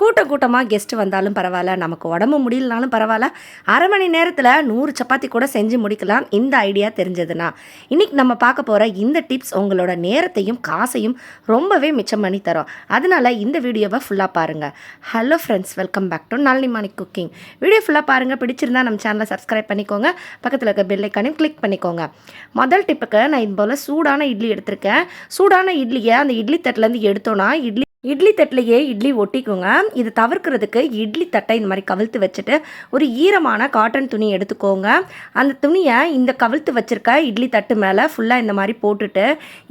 கூட்டம் கூட்டமாக கெஸ்ட்டு வந்தாலும் பரவாயில்ல. நமக்கு உடம்பு முடியலனாலும் பரவாயில்ல. அரை மணி நேரத்தில் நூறு சப்பாத்தி கூட செஞ்சு முடிக்கலாம். இந்த ஐடியா தெரிஞ்சதுன்னா. இன்றைக்கி நம்ம பார்க்க போகிற இந்த டிப்ஸ் உங்களோட நேரத்தையும் காசையும் ரொம்பவே மிச்சம் பண்ணி தரும். அதனால இந்த வீடியோவை ஃபுல்லாக பாருங்கள் hello friends welcome back to Nalini Mani cooking video ஃபுல்லாக பாருங்கள் பிடிச்சிருந்தா நம்ம சேனலை சப்ஸ்கிரைப் பண்ணிக்கோங்க. பக்கத்தில் இருக்க பெல்லைக்கானையும் கிளிக் பண்ணிக்கோங்க. முதல் டிப்புக்கு நான் இது போல் சூடான இட்லி எடுத்திருக்கேன். சூடான இட்லியை அந்த இட்லி தட்டிலேருந்து எடுத்தோன்னா இட்லி இட்லி தட்டிலையே இட்லி ஒட்டிக்கோங்க. இது தவிர்க்கிறதுக்கு இட்லி தட்டை இந்த மாதிரி கவிழ்த்து வச்சுட்டு ஒரு ஈரமான காட்டன் துணி எடுத்துக்கோங்க. அந்த துணியை இந்த கவிழ்த்து வச்சுருக்க இட்லி தட்டு மேலே ஃபுல்லாக இந்த மாதிரி போட்டுட்டு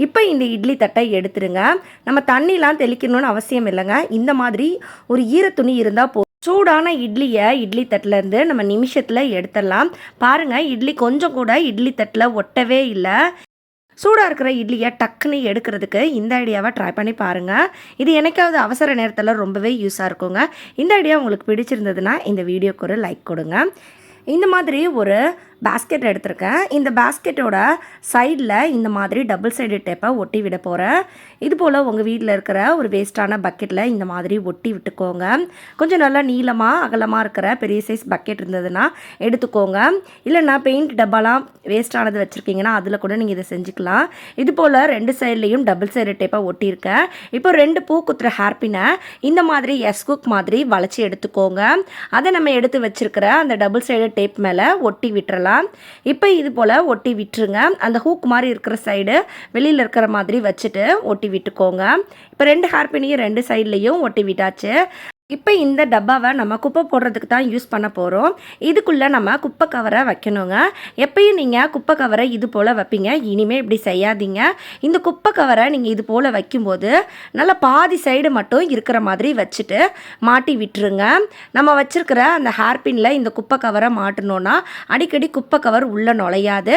இப்போ இந்த இட்லி தட்டை எடுத்துருங்க. நம்ம தண்ணிலாம் தெளிக்கணும்னு அவசியம் இல்லைங்க. இந்த மாதிரி ஒரு ஈர துணி இருந்தால் போ சூடான இட்லியை இட்லி தட்டிலேருந்து நம்ம நிமிஷத்தில் எடுத்துடலாம். பாருங்கள் இட்லி கொஞ்சம் கூட இட்லி தட்டில் ஒட்டவே இல்லை. சூடாக இருக்கிற இட்லியை டக்குன்னு எடுக்கிறதுக்கு இந்த ஐடியாவை ட்ரை பண்ணி பாருங்கள் இது எனக்காவது அவசர நேரத்தில் ரொம்பவே யூஸாக இருக்குங்க. இந்த ஐடியா உங்களுக்கு பிடிச்சிருந்ததுன்னா இந்த வீடியோக்கு ஒரு லைக் கொடுங்க. இந்த மாதிரி ஒரு பேஸ்கெட் எடுத்திருக்கேன். இந்த பேஸ்கெட்டோட சைடில் இந்த மாதிரி டபுள் சைடு டேப்பை ஒட்டி விட போகிறேன் இது போல் உங்கள் வீட்டில் இருக்கிற ஒரு வேஸ்ட்டான பக்கெட்டில் இந்த மாதிரி ஒட்டி விட்டுக்கோங்க. கொஞ்சம் நல்லா நீளமாக அகலமாக இருக்கிற பெரிய சைஸ் பக்கெட் இருந்ததுன்னா எடுத்துக்கோங்க. இல்லைன்னா பெயிண்ட் டப்பாலாம் வேஸ்ட்டானது வச்சுருக்கீங்கன்னா அதில் கூட நீங்கள் இதை செஞ்சுக்கலாம். இது போல் ரெண்டு சைட்லேயும் டபுள் சைடு டேப்பை ஒட்டியிருக்கேன். இப்போ ரெண்டு பூ குத்துற ஹேர்பினை இந்த மாதிரி எஸ் குக் மாதிரி வளைச்சி எடுத்துக்கோங்க. அதை நம்ம எடுத்து வச்சுருக்கிற அந்த டபுள் சைடு டேப் மேலே ஒட்டி விட்டுறலாம். இப்போ இது போல் ஒட்டி விட்டுருங்க. அந்த ஹூக் மாதிரி இருக்கிற சைடு வெளியில் இருக்கிற மாதிரி வச்சுட்டு ஒட்டி விட்டுக்கோங்க. இப்போ ரெண்டு ஹேர்பினையும் ரெண்டு சைட்லேயும் ஒட்டி விட்டாச்சு. இப்போ இந்த டப்பாவை நம்ம குப்பை போடுறதுக்கு தான் யூஸ் பண்ண போகிறோம் இதுக்குள்ளே நம்ம குப்பை கவரை வைக்கணுங்க. எப்பயும் நீங்கள் குப்பை கவரை இது போல் வைப்பீங்க. இனிமேல் இப்படி செய்யாதீங்க. இந்த குப்பை கவரை நீங்கள் இது போல் வைக்கும்போது நல்லா பாதி சைடு மட்டும் இருக்கிற மாதிரி வச்சுட்டு மாட்டி விட்டுருங்க. நம்ம வச்சுருக்கிற அந்த ஹேர்பின்ல இந்த குப்பை கவரை மாட்டணும்னா அடிக்கடி குப்பை கவர் உள்ளே நுழையாது.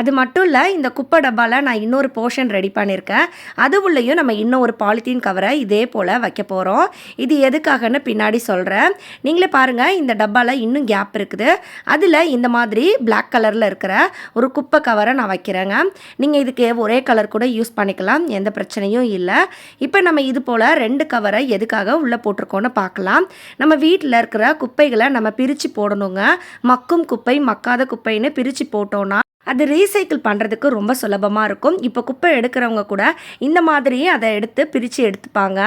அது மட்டும் இல்லை இந்த குப்பை டப்பாவில் நான் இன்னொரு போர்ஷன் ரெடி பண்ணியிருக்கேன் அது உள்ளேயும் நம்ம இன்னும் ஒரு பாலித்தீன் கவரை இதே போல் வைக்க போகிறோம் இது எதுக்காகன்னு பின்னாடி சொல்கிறேன் நீங்களே பாருங்கள் இந்த டப்பாவில் இன்னும் கேப் இருக்குது. அதில் இந்த மாதிரி பிளாக் கலரில் இருக்கிற ஒரு குப்பை கவரை நான் வைக்கிறேங்க. நீங்கள் இதுக்கு ஒரே கலர் கூட யூஸ் பண்ணிக்கலாம் எந்த பிரச்சனையும் இல்லை. இப்போ நம்ம இது போல் ரெண்டு கவரை எதுக்காக உள்ளே போட்டிருக்கோன்னு பார்க்கலாம். நம்ம வீட்டில் இருக்கிற குப்பைகளை நம்ம பிரித்து போடணுங்க. மக்கும் குப்பை மக்காத குப்பைன்னு பிரித்து போட்டோன்னா அது ரீசைக்கிள் பண்ணுறதுக்கு ரொம்ப சுலபமாக இருக்கும். இப்போ குப்பை எடுக்கிறவங்க கூட இந்த மாதிரியே அதை எடுத்து பிரித்து எடுத்துப்பாங்க.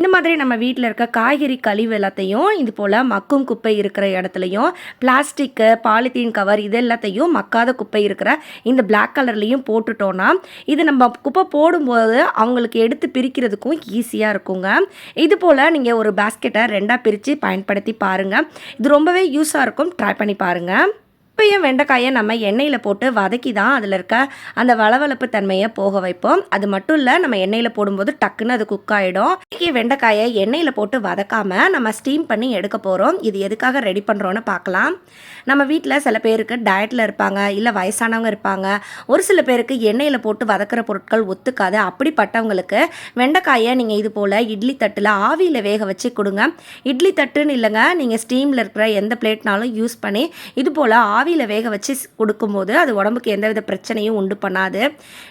இந்த மாதிரி நம்ம வீட்டில் இருக்க காய்கறி கழிவு எல்லாத்தையும் இது போல் மக்கும் குப்பை இருக்கிற இடத்துலையும் பிளாஸ்டிக்கு பாலித்தீன் கவர் இது எல்லாத்தையும் மக்காத குப்பை இருக்கிற இந்த பிளாக் கலர்லேயும் போட்டுட்டோன்னா இது நம்ம குப்பை போடும்போது அவங்களுக்கு எடுத்து பிரிக்கிறதுக்கும் ஈஸியாக இருக்குங்க. இது போல் நீங்கள் ஒரு பேஸ்கெட்டை ரெண்டாக பிரித்து பயன்படுத்தி பாருங்கள் இது ரொம்பவே யூஸாக இருக்கும். ட்ரை பண்ணி பாருங்கள் இப்பயும் வெண்டைக்காயை நம்ம எண்ணெயில் போட்டு வதக்கி தான் அதில் இருக்க அந்த வளவளப்பு தன்மையை போக வைப்போம். அது மட்டும் இல்லை நம்ம எண்ணெயில் போடும்போது டக்குன்னு அது குக் ஆகிடும் இன்றைக்கி வெண்டைக்காயை எண்ணெயில் போட்டு வதக்காமல் நம்ம ஸ்டீம் பண்ணி எடுக்க போகிறோம் இது எதுக்காக ரெடி பண்ணுறோன்னு பார்க்கலாம். நம்ம வீட்டில் சில பேருக்கு டயட்டில் இருப்பாங்க இல்லை வயசானவங்க இருப்பாங்க. ஒரு சில பேருக்கு எண்ணெயில் போட்டு வதக்கிற பொருட்கள் ஒத்துக்காது. அப்படிப்பட்டவங்களுக்கு வெண்டைக்காயை நீங்கள் இது போல் இட்லி தட்டில் ஆவியில் வேக வச்சு கொடுங்க. இட்லி தட்டுன்னு இல்லைங்க நீங்கள் ஸ்டீமில் இருக்கிற எந்த பிளேட்னாலும் யூஸ் பண்ணி இது போல் ஆவியில் வேக வச்சு கொடுக்கும்போது அது உடம்புக்கு எந்தவித பிரச்சனையும் உண்டு பண்ணாது.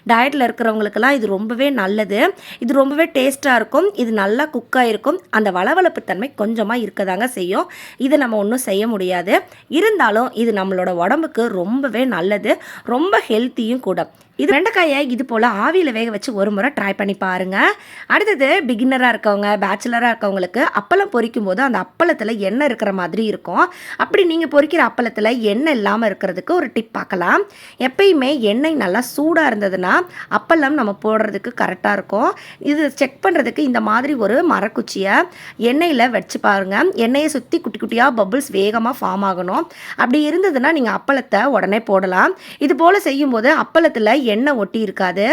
டயட்டில் இருக்கிறவங்களுக்கெல்லாம் இது ரொம்பவே நல்லது. இது ரொம்பவே டேஸ்ட்டாக இருக்கும். இது நல்லா குக்காக இருக்கும் அந்த வளவளப்பு தன்மை கொஞ்சமாக இருக்க தாங்க செய்யும். இதை நம்ம ஒன்றும் செய்ய முடியாது. இருந்தாலும் இது நம்மளோட உடம்புக்கு ரொம்பவே நல்லது. ரொம்ப ஹெல்த்தியும் கூட. இது வெண்டைக்காயை இது போல் ஆவியில் வேக வச்சு ஒரு முறை ட்ரை பண்ணி பாருங்கள் அடுத்தது பிகின்னராக இருக்கவங்க பேச்சுலராக இருக்கவங்களுக்கு அப்பளம் பொரிக்கும் போது அந்த அப்பளத்தில் எண்ணெய் இருக்கிற மாதிரி இருக்கும். அப்படி நீங்கள் பொறிக்கிற அப்பளத்தில் எண்ணெய் இல்லாமல் இருக்கிறதுக்கு ஒரு டிப் பார்க்கலாம். எப்பயுமே எண்ணெய் நல்லா சூடாக இருந்ததுன்னா அப்பளம் நம்ம போடுறதுக்கு கரெக்டாக இருக்கும். இது செக் பண்ணுறதுக்கு இந்த மாதிரி ஒரு மரக்குச்சியை எண்ணெயில் வச்சு பாருங்கள் எண்ணெயை சுற்றி குட்டி குட்டியாக பபுள்ஸ் வேகமாக ஃபார்ம் ஆகணும். அப்படி இருந்ததுன்னா நீங்கள் அப்பளத்தை உடனே போடலாம். இது போல் செய்யும்போது அப்பளத்தில் எண்ணெய் ஒட்டி இருக்காது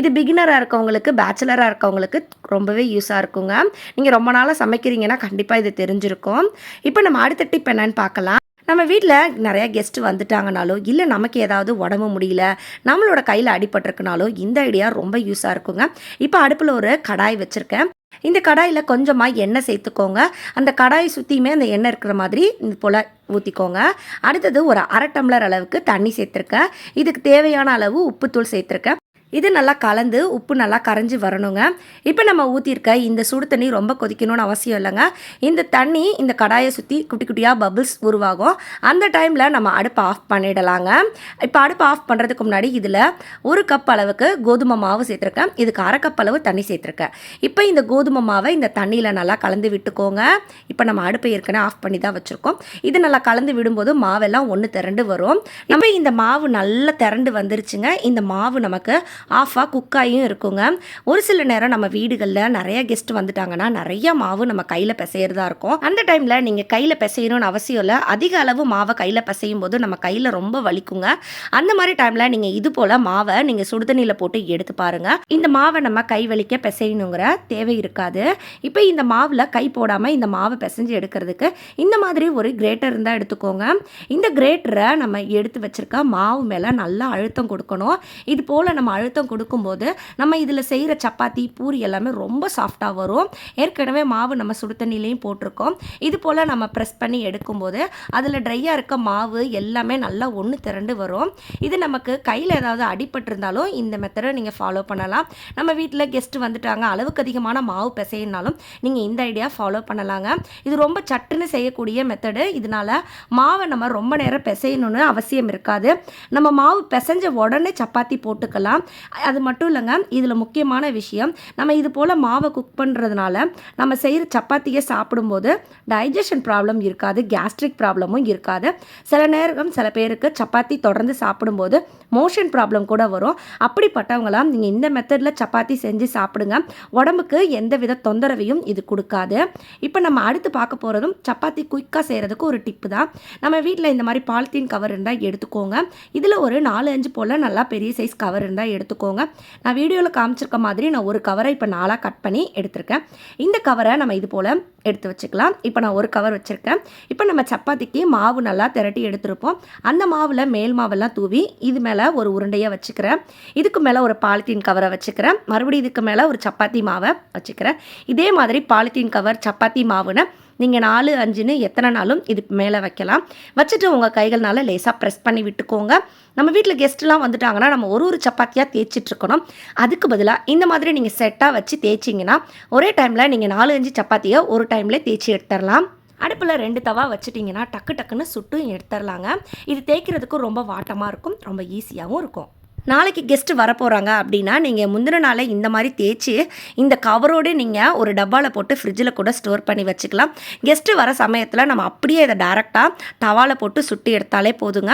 இது பிகினராக இருக்கவங்களுக்கு பேச்சுலராக இருக்கவங்களுக்கு ரொம்பவே யூஸாக இருக்குங்க. நீங்கள் ரொம்ப நாளாக சமைக்கிறீங்கன்னா கண்டிப்பாக இது தெரிஞ்சிருக்கும். இப்போ நம்ம அடுத்த டிப் என்னன்னு பார்க்கலாம். நம்ம வீட்டில் நிறையா கெஸ்ட் வந்துட்டாங்கனாலோ இல்லை நமக்கு ஏதாவது உடம்பு முடியல நம்மளோட கையில் அடிபட்டிருக்குனாலோ இந்த ஐடியா ரொம்ப யூஸாக இருக்குங்க. இப்போ அடுப்பில் ஒரு கடாய் வச்சுருக்கேன். இந்த கடாயில் கொஞ்சமாக எண்ணெய் சேர்த்துக்கோங்க. அந்த கடாயை சுற்றியுமே அந்த எண்ணெய் இருக்கிற மாதிரி இது போல் ஊற்றிக்கோங்க அடுத்தது ஒரு அரை டம்ளர் அளவுக்கு தண்ணி சேர்த்துருக்கேன். இதுக்கு தேவையான அளவு உப்புத்தூள் சேர்த்துருக்கேன். இது நல்லா கலந்து உப்பு நல்லா கரைஞ்சி வரணுங்க. இப்போ நம்ம ஊற்றிருக்க இந்த சுடு தண்ணி ரொம்ப கொதிக்கணும்னு அவசியம் இல்லைங்க. இந்த தண்ணி இந்த கடாயை சுற்றி குட்டி குட்டியாக பபிள்ஸ் உருவாகும். அந்த டைமில் நம்ம அடுப்பை ஆஃப் பண்ணிடலாங்க. இப்போ அடுப்பை ஆஃப் பண்ணுறதுக்கு முன்னாடி இதில் ஒரு கப் அளவுக்கு கோதுமை மாவு சேர்த்துருக்கேன். இதுக்கு அரை கப் அளவு தண்ணி சேர்த்துருக்கேன். இப்போ இந்த கோதுமை மாவை இந்த தண்ணியில் நல்லா கலந்து விட்டுக்கோங்க. இப்போ நம்ம அடுப்பை ஏற்கனவே ஆஃப் பண்ணி தான் வச்சுருக்கோம். இது நல்லா கலந்து விடும்போது மாவெல்லாம் ஒன்று திரண்டு வரும். நம்ம இந்த மாவு நல்லா திரண்டு வந்துருச்சுங்க. இந்த மாவு நமக்கு ஆஃபாக குக்காயும் இருக்குங்க. ஒரு சில நேரம் நம்ம வீடுகளில் நிறைய கெஸ்ட் வந்துட்டாங்கன்னா நிறைய மாவு நம்ம கையில் பிசையிறதா இருக்கும். அந்த டைமில் நீங்கள் கையில் பிசையணும்னு அவசியம் இல்லை. அதிக அளவு மாவை கையில் பிசையும் போது நம்ம கையில் ரொம்ப வலிக்குங்க. அந்த மாதிரி டைமில் நீங்கள் இது போல் மாவை நீங்கள் சுடுதண்ணியில் போட்டு எடுத்து பாருங்கள் இந்த மாவை நம்ம கை வலிக்க பிசையணுங்கிற தேவை இருக்காது. இப்போ இந்த மாவில் கை போடாமல் இந்த மாவை பிசைஞ்சு எடுக்கிறதுக்கு இந்த மாதிரி ஒரு கிரேட்டர் இருந்தால் எடுத்துக்கோங்க. இந்த கிரேட்டரை நம்ம எடுத்து வச்சுருக்க மாவு மேலே நல்லா அழுத்தம் கொடுக்கணும். இது போல் நம்ம அழுத்தம் கொடுக்கும்போது நம்ம இதில் செய்கிற சப்பாத்தி பூரி எல்லாமே ரொம்ப சாஃப்டாக வரும். ஏற்கனவே மாவு நம்ம சுடு தண்ணிலையும் போட்டிருக்கோம். இது போல் நம்ம ப்ரெஸ் பண்ணி எடுக்கும்போது அதில் ட்ரையாக இருக்க மாவு எல்லாமே நல்லா ஒன்று திரண்டு வரும். இது நமக்கு கையில் ஏதாவது அடிபட்டிருந்தாலும் இந்த மெத்தடை நீங்கள் ஃபாலோ பண்ணலாம். நம்ம வீட்டில் கெஸ்ட் வந்துட்டாங்க அளவுக்கு அதிகமான மாவு பிசையினாலும் நீங்கள் இந்த ஐடியா ஃபாலோ பண்ணலாங்க. இது ரொம்ப சட்டுன்னு செய்யக்கூடிய மெத்தடு இதனால் மாவை நம்ம ரொம்ப நேரம் பிசையணும்னு அவசியம் இருக்காது. நம்ம மாவு பிசைஞ்ச உடனே சப்பாத்தி போட்டுக்கலாம். அது மட்டும் இல்லைங்க இதில் முக்கியமான விஷயம் நம்ம இது போல் மாவை குக் பண்ணுறதுனால நம்ம செய்கிற சப்பாத்தியை சாப்பிடும்போது டைஜஷன் ப்ராப்ளம் இருக்காது கேஸ்ட்ரிக் ப்ராப்ளமும் இருக்காது. சில நேரம் சில பேருக்கு சப்பாத்தி தொடர்ந்து சாப்பிடும்போது மோஷன் ப்ராப்ளம் கூட வரும். அப்படிப்பட்டவங்களாம் நீங்கள் இந்த மெத்தடில் சப்பாத்தி செஞ்சு சாப்பிடுங்க. உடம்புக்கு எந்த வித தொந்தரவையும் இது கொடுக்காது. இப்போ நம்ம அடுத்து பார்க்க போகிறதும் சப்பாத்தி குயிக்காக செய்கிறதுக்கு ஒரு டிப்பு தான். நம்ம வீட்டில் இந்த மாதிரி பாலித்தீன் கவர் இருந்தால் எடுத்துக்கோங்க. இதில் ஒரு நாலு அஞ்சு போல் நல்லா பெரிய சைஸ் கவர் இருந்தால் எடுத்துக்கோங்க. நான் வீடியோவில் காமிச்சிருக்க மாதிரி நான் ஒரு கவரை இப்போ நாளாக கட் பண்ணி எடுத்திருக்கேன். இந்த கவரை நம்ம இது போல் எடுத்து வச்சுக்கலாம். இப்போ நான் ஒரு கவர் வச்சுருக்கேன். இப்போ நம்ம சப்பாத்திக்கு மாவு நல்லா திரட்டி எடுத்துருப்போம். அந்த மாவில் மேல் மாவெல்லாம் தூவி இது மேலே ஒரு உருண்டையை வச்சுக்கிறேன். இதுக்கு மேலே ஒரு பாலித்தீன் கவரை வச்சுக்கிறேன். மறுபடியும் இதுக்கு மேலே ஒரு சப்பாத்தி மாவை வச்சுக்கிறேன். இதே மாதிரி பாலித்தீன் கவர் சப்பாத்தி மாவுன்னு நீங்கள் நாலு அஞ்சுன்னு எத்தனை நாளும் இது மேலே வைக்கலாம். வச்சுட்டு உங்கள் கைகள்னால லேசாக ப்ரெஸ் பண்ணி விட்டுக்கோங்க. நம்ம வீட்டில் கெஸ்ட்லாம் வந்துட்டாங்கன்னா நம்ம ஒரு ஒரு சப்பாத்தியாக தேய்ச்சிட்ருக்கணும் அதுக்கு பதிலாக இந்த மாதிரி நீங்கள் செட்டாக வச்சு தேய்ச்சிங்கன்னா ஒரே டைமில் நீங்கள் நாலு அஞ்சு சப்பாத்தியை ஒரு டைமில் தேய்ச்சி எடுத்துடலாம். அடுப்பில் ரெண்டு தவா வச்சுட்டிங்கன்னா டக்கு டக்குன்னு சுட்டும் எடுத்துடலாங்க. இது தேய்க்கிறதுக்கும் ரொம்ப வாட்டமாக இருக்கும் ரொம்ப ஈஸியாகவும் இருக்கும். நாளைக்கு கெஸ்ட்டு வரப்போகிறாங்க அப்படின்னா நீங்கள் முந்தின நாளே இந்த மாதிரி தேய்ச்சி இந்த கவரோடு நீங்கள் ஒரு டப்பாவில் போட்டு ஃப்ரிட்ஜில் கூட ஸ்டோர் பண்ணி வச்சுக்கலாம். கெஸ்ட்டு வர சமயத்தில் நம்ம அப்படியே இதை டேரெக்டாக தவாவில் போட்டு சுட்டி எடுத்தாலே போதுங்க.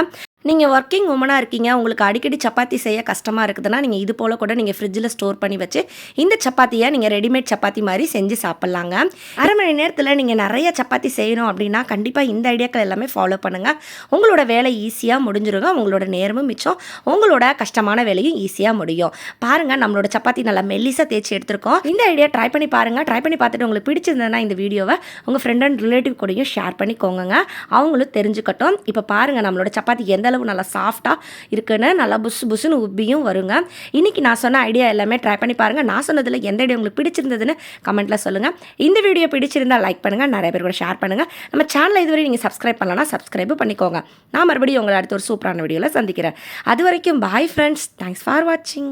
நீங்கள் ஒர்க்கிங் உமனாக இருக்கீங்க உங்களுக்கு அடிக்கடி சப்பாத்தி செய்ய கஷ்டமாக இருக்குதுன்னா நீங்கள் இது போல் கூட நீங்கள் ஃப்ரிட்ஜில் ஸ்டோர் பண்ணி வச்சு இந்த சப்பாத்தியை நீங்கள் ரெடிமேட் சப்பாத்தி மாதிரி செஞ்சு சாப்பிட்லாங்க. அரை மணி நேரத்தில் நீங்கள் நிறைய சப்பாத்தி செய்யணும் அப்படின்னா கண்டிப்பாக இந்த ஐடியாக்கள் எல்லாமே ஃபாலோ பண்ணுங்கள் உங்களோட வேலை ஈஸியாக முடிஞ்சிருங்க. உங்களோட நேரமும் மிச்சம். உங்களோட கஷ்டமான வேலையும் ஈஸியாக முடியும். பாருங்கள் நம்மளோட சப்பாத்தி நல்லா மெல்லிசாக தேய்ச்சி எடுத்திருக்கோம். இந்த ஐடியா ட்ரை பண்ணி பாருங்கள் ட்ரை பண்ணி பார்த்துட்டு உங்களுக்கு பிடிச்சிருந்ததுன்னா இந்த வீடியோவை உங்கள் ஃப்ரெண்ட் அண்ட் ரிலேட்டிவ் கூடயும் ஷேர் பண்ணிக்கோங்க அவங்களும் தெரிஞ்சுக்கட்டும். இப்போ பாருங்கள் நம்மளோட சப்பாத்தி எந்த அளவு நல்லா சாஃப்டாக இருக்குன்னு நல்லா புஸ் புஸ்ஸுன்னு உப்பியும் வருங்க. இன்றைக்கி நான் சொன்ன ஐடியா எல்லாமே ட்ரை பண்ணி பாருங்கள் நான் சொன்னதில் எந்த ஐடியா உங்களுக்கு பிடிச்சிருந்ததுன்னு கமெண்ட்டில் சொல்லுங்கள் இந்த வீடியோ பிடிச்சிருந்தால் லைக் பண்ணுங்கள் நிறைய பேர் கூட ஷேர் பண்ணுங்கள் நம்ம சேனலை இதுவரை நீங்கள் சப்ஸ்கிரைப் பண்ணலன்னா சப்ஸ்கிரைப் பண்ணிக்கோங்க. நான் மறுபடியும் உங்களை அடுத்த ஒரு சூப்பரான வீடியோவில் சந்திக்கிறேன். அது வரைக்கும் பாய் ஃப்ரெண்ட்ஸ் தேங்க்ஸ் ஃபார் வாட்சிங்